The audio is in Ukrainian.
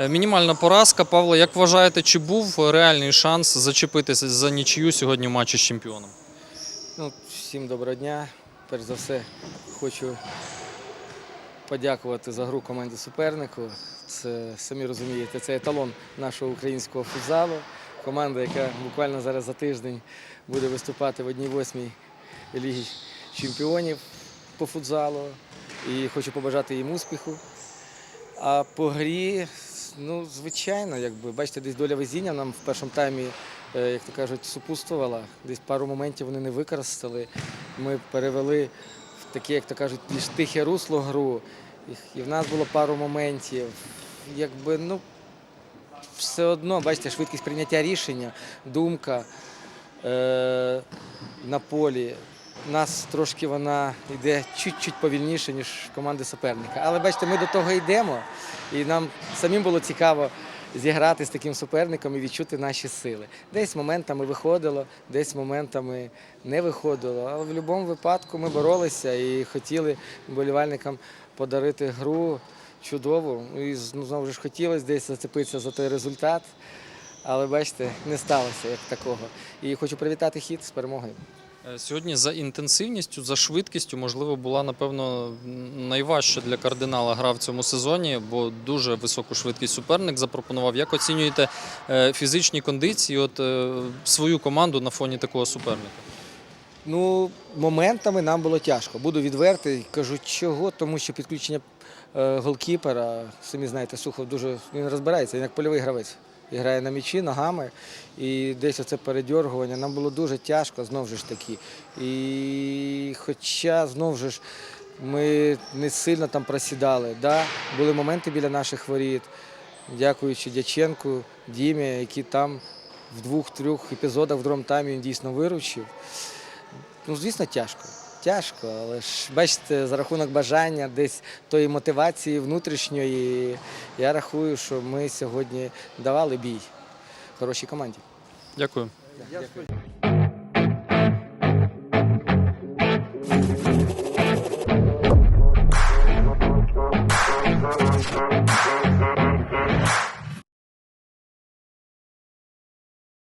Е, Мінімальна поразка. Павло, як вважаєте, чи був реальний шанс зачепитися за нічию сьогодні в матчі з чемпіоном? Ну, всім доброго дня. Перш за все, хочу подякувати за гру команді супернику. Це самі розумієте, це еталон нашого українського футзалу. Команда, яка буквально зараз за тиждень буде виступати в одній восьмій лігі чемпіонів по футзалу. І хочу побажати їм успіху. А по грі, ну, звичайно, якби бачите, десь доля везіння нам в першому таймі, е, як то кажуть, супутствувала. Десь пару моментів вони не використали. Ми перевели в таке, як то кажуть, більш тихе русло гру. І- в нас було пару моментів. Якби, ну, все одно, бачите, швидкість прийняття рішення, думка е- на полі. У нас трошки вона йде чуть-чуть повільніше, ніж команди суперника. Але бачите, ми до того йдемо, і нам самим було цікаво зіграти з таким суперником і відчути наші сили. Десь моментами виходило, десь моментами не виходило. Але в будь-якому випадку ми боролися і хотіли вболівальникам подарити гру чудову. І ну, знову ж хотілося десь зацепитися за той результат. Але бачите, не сталося як такого. І хочу привітати хід з перемогою. Е, Сьогодні за інтенсивністю, за швидкістю, можливо, була напевно найважча для кардинала гра в цьому сезоні, бо дуже високу швидкість суперник запропонував. Як оцінюєте е, фізичні кондиції, от е, свою команду на фоні такого суперника? Ну, моментами нам було тяжко. Буду відвертий, кажу, чого, тому що підключення голкіпера, самі знаєте, Сухов дуже він розбирається, він як польовий гравець. І грає на м'ячі ногами, і десь оце передьоргування. Нам було дуже тяжко, знову ж таки. І хоча знову ж ми не сильно там просідали. Да, були моменти біля наших воріт, дякуючи Дяченку, Дімі, які там в двох-трьох епізодах в другому таймі він дійсно виручив. Ну, звісно, тяжко. Тяжко, але ж бачите, за рахунок бажання, десь тої мотивації внутрішньої, я рахую, що ми сьогодні давали бій хорошій команді. Дякую. Дякую.